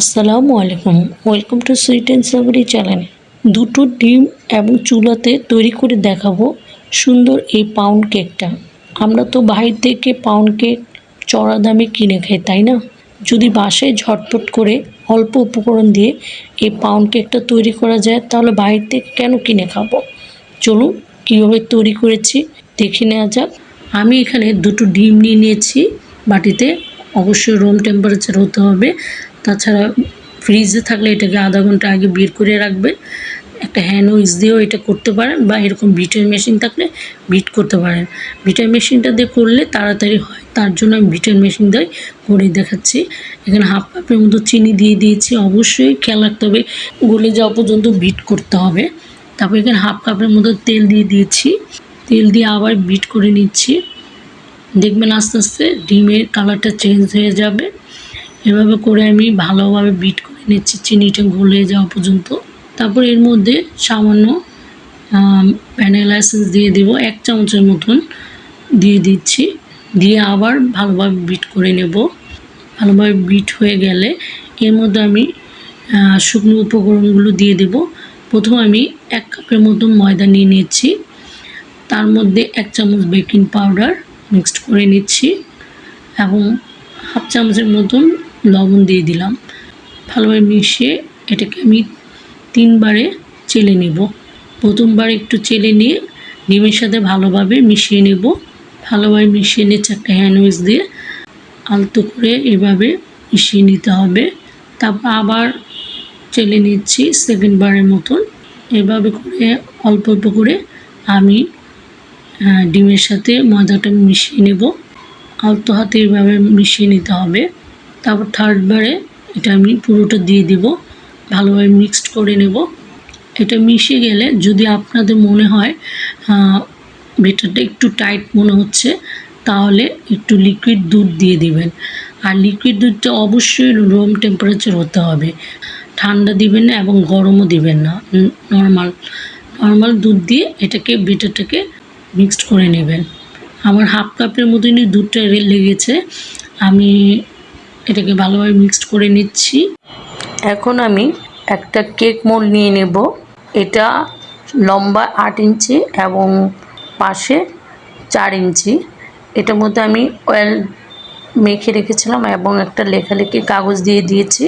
আসসালামু আলাইকুম। Welcome to sweet and Sabri channel দুটো ডিম এবং চুলাতে তৈরি করে দেখাবো সুন্দর এই পাউন্ড কেকটা আমরা তো বাহির থেকে পাউন্ড কেক চড়া দামে কিনে খাই, তাই না? যদি বাসায় ঝটপট করে অল্প উপকরণ দিয়ে এই পাউন্ড কেকটা তৈরি করা যায়, তাহলে বাহির থেকে কেন কিনে খাব? চলুন, কীভাবে তৈরি করেছি দেখে নেওয়া যাক। আমি এখানে দুটো ডিম নিয়ে নিয়েছি। বাটিতে অবশ্যই রুম টেম্পারেচার হতে হবে। তাছাড়া ফ্রিজে থাকলে এটাকে আধা ঘণ্টা আগে বের করে রাখবেন একটা হ্যান্ড উইক্স দিয়েও এটা করতে পারেন বা এরকম বিটের মেশিন থাকলে বিট করতে পারেন। বিটের মেশিনটা দিয়ে করলে তাড়াতাড়ি হয়, তার জন্য আমি বিটের মেশিন দিয়ে করে দেখাচ্ছি। এখানে হাফ কাপের মতো চিনি দিয়ে দিয়েছি। অবশ্যই খেয়াল রাখতে হবে, গলে যাওয়া পর্যন্ত বিট করতে হবে। তারপর এখানে হাফ কাপের মতো তেল দিয়ে দিয়েছি। তেল দিয়ে আবার বিট করে নিচ্ছি। দেখবেন আস্তে আস্তে ডিমের কালারটা চেঞ্জ হয়ে যাবে। এভাবে করে আমি ভালোভাবে বিট করে নিচ্ছি, চিনিটা গলে যাওয়া পর্যন্ত। তারপর এর মধ্যে সামান্য ভ্যানিলা এসেন্স দিয়ে দেব, এক চামচের মতন দিয়ে দিচ্ছি। দিয়ে আবার ভালোভাবে বিট করে নেব। ভালোভাবে বিট হয়ে গেলে এর মধ্যে আমি শুকনো উপকরণগুলো দিয়ে দেব। প্রথম আমি এক কাপের মতন ময়দা নিয়ে নিচ্ছি তার মধ্যে এক চামচ বেকিং পাউডার মিক্সড করে নিচ্ছি। এবং হাফ চামচের মতন লবণ দিয়ে দিলাম। ভালোভাবে মিশিয়ে এটাকে আমি তিনবারে চেলে নেব। প্রথমবার একটু চেলে নিয়ে ডিমের সাথে ভালোভাবে মিশিয়ে নেব। ভালোভাবে মিশিয়ে নিচ্ছে একটা হ্যান্ড উইচ দিয়ে আলতো করে এভাবে মিশিয়ে নিতে হবে। তারপর আবার চেলে নিচ্ছি সেকেন্ড বারের মতন। এভাবে করে অল্প অল্প করে আমি ডিমের সাথে ময়দাটা মিশিয়ে নেব। আলতো হাতে এভাবে মিশিয়ে নিতে হবে। তারপর থার্ডবারে এটা আমি পুরোটা দিয়ে দিব। ভালোভাবে মিক্সড করে নেব। এটা মিশে গেলে যদি আপনাদের মনে হয় বেটারটা একটু টাইট মনে হচ্ছে, তাহলে একটু লিকুইড দুধ দিয়ে দিবেন। আর লিকুইড দুধটা অবশ্যই রুম টেম্পারেচার হতে হবে। ঠান্ডা দিবেন না এবং গরমও দিবেন না। নর্মাল নর্মাল দুধ দিয়ে এটাকে, বেটারটাকে মিক্সড করে নেবেন। আমার হাফ কাপের মতনই দুধটা লেগেছে। আমি এটাকে ভালোভাবে মিক্সড করে নিচ্ছি। এখন আমি একটা কেক মোল্ড নিয়ে নেব। এটা লম্বা আট ইঞ্চি এবং পাশে চার ইঞ্চি। এটার মধ্যে আমি অয়েল মেখে রেখেছিলাম এবং একটা লেখালেখি কাগজ দিয়ে দিয়েছি।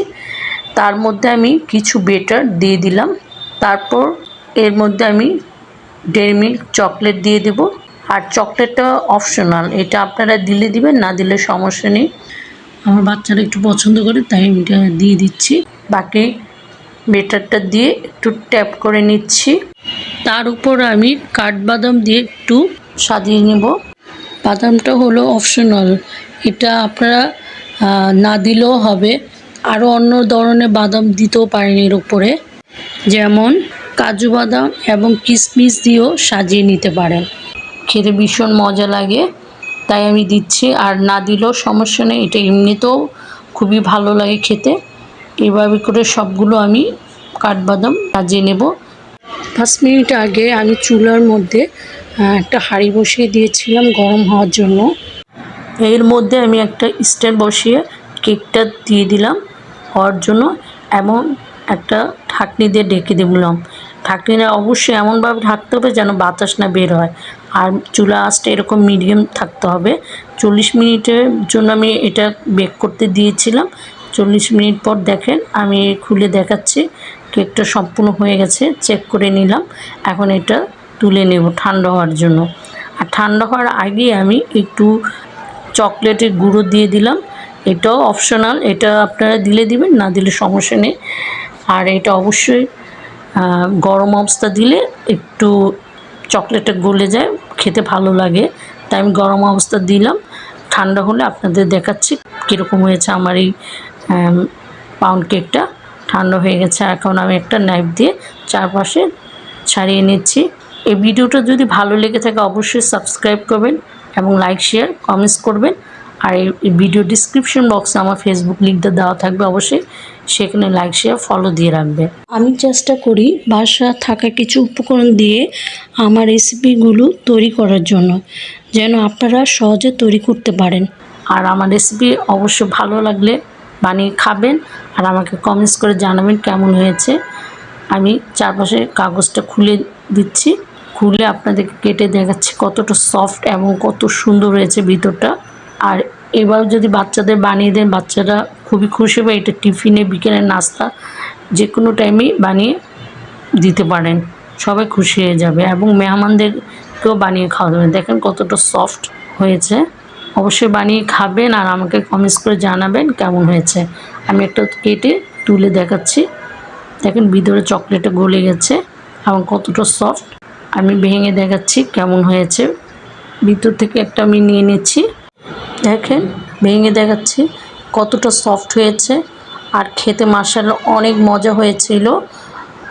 তার মধ্যে আমি কিছু বেটার দিয়ে দিলাম। তারপর এর মধ্যে আমি ডেয়ারি মিল্ক চকলেট দিয়ে দেব। আর চকলেটটা অপশনাল এটা আপনারা দিলে দিবেন, না দিলে সমস্যা নেই। আমার বাচ্চারা একটু পছন্দ করে তাই আমি এটা দিয়ে দিচ্ছি। বাকি বেটারটা দিয়ে একটু ট্যাপ করে নিচ্ছি। তার উপর আমি কাঠবাদাম দিয়ে একটু সাজিয়ে নেব। বাদামটা হলো অপশনাল। এটা আপনারা না দিলেও হবে। আরও অন্য ধরনের বাদাম দিতেও পারেন এর উপরে। যেমন কাজু বাদাম এবং কিশমিশ দিয়েও সাজিয়ে নিতে পারেন। খেতে ভীষণ মজা লাগে। তাই আমি দিচ্ছি। আর না দিলেও সমস্যা নেই, এটা এমনিতেও খুবই ভালো লাগে খেতে। এভাবে করে সবগুলো আমি কাঠবাদাম সাজিয়ে নেব। পাঁচ মিনিট আগে আমি চুলার মধ্যে একটা হাঁড়ি বসিয়ে দিয়েছিলাম গরম হওয়ার জন্য। এর মধ্যে আমি একটা স্ট্যান্ড বসিয়ে কেকটা দিয়ে দিলাম। হওয়ার জন্য এমন একটা ঢাকনি দিয়ে ডেকে দিলাম। ঢাকনিটা অবশ্যই এমনভাবে ঢাকতে হবে যেন বাতাস না বের হয়। আর চুলা আঁচটা এরকম মিডিয়াম থাকতে হবে। চল্লিশ মিনিটের জন্য আমি এটা বেক করতে দিয়েছিলাম। চল্লিশ মিনিট পর দেখেন আমি খুলে দেখাচ্ছি। কেকটা সম্পূর্ণ হয়ে গেছে চেক করে নিলাম। এখন এটা তুলে নেব ঠান্ডা হওয়ার জন্য। আর ঠান্ডা হওয়ার আগে আমি একটু চকলেটের গুঁড়ো দিয়ে দিলাম। এটাও অপশনাল এটা আপনারা দিলে দিবেন, না দিলে সমস্যা নেই। আর এটা অবশ্যই গরম অবস্থা দিলে একটু চকলেটটা গলে যায়। খেতে ভালো লাগে। তাই আমি গরম অবস্থা দিলাম। ঠান্ডা হলে আপনাদের দেখাচ্ছি কীরকম হয়েছে আমার এই পাউন্ড কেকটা ঠান্ডা হয়ে গেছে। এখন আমি একটা নাইফ দিয়ে চারপাশে ছাড়িয়ে নিচ্ছি। এই ভিডিওটা যদি ভালো লেগে থাকে অবশ্যই সাবস্ক্রাইব করবেন এবং লাইক শেয়ার কমেন্টস করবেন। আর এই ভিডিও ডিসক্রিপশন বক্সে আমার ফেসবুক লিঙ্কটা দেওয়া থাকবে অবশ্যই। সেখানে লাইক শেয়ার ফলো দিয়ে রাখবে। আমি চেষ্টা করি বাসা থাকা কিছু উপকরণ দিয়ে আমার রেসিপিগুলো তৈরি করার জন্য, যেন আপনারা সহজে তৈরি করতে পারেন। আর আমার রেসিপি অবশ্য ভালো লাগলে বানিয়ে খাবেন, আর আমাকে কমেন্টস করে জানাবেন কেমন হয়েছে। আমি চারপাশে কাগজটা খুলে দিচ্ছি, খুলে আপনাদেরকে কেটে দেখাচ্ছি কতটা সফট এবং কত সুন্দর হয়েছে ভিতরটা। আর এবার যদি বাচ্চাদের বানিয়ে দেন, বাচ্চারা খুবই খুশি হবে, এটা টিফিনে বিকেলের নাস্তা যে কোনো টাইমেই বানিয়ে দিতে পারেন। সবাই খুশি হয়ে যাবে এবং মেহমানদেরকেও বানিয়ে খাওয়া যাবে। দেখেন কতটা সফট হয়েছে। অবশ্যই বানিয়ে খাবেন আর আমাকে কমেন্টস করে জানাবেন কেমন হয়েছে। আমি একটা কেটে তুলে দেখাচ্ছি। দেখেন ভিতরে চকলেটে গলে গেছে এবং কতটা সফট আমি ভেঙে দেখাচ্ছি কেমন হয়েছে। ভিতর থেকে একটা আমি নিয়ে নিচ্ছি। দেখেন, ভেঙে দেখাচ্ছি কতটা সফট হয়েছে। আর খেতে মাসাল অনেক মজা হয়েছিল।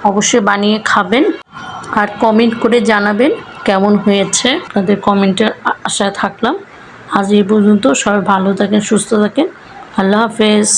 অবশ্যই বানিয়ে খাবেন আর কমেন্ট করে জানাবেন কেমন হয়েছে। তাদের কমেন্টের আশায় থাকলাম। আজ এই পর্যন্ত সবাই ভালো থাকেন, সুস্থ থাকেন। আল্লাহ হাফেজ।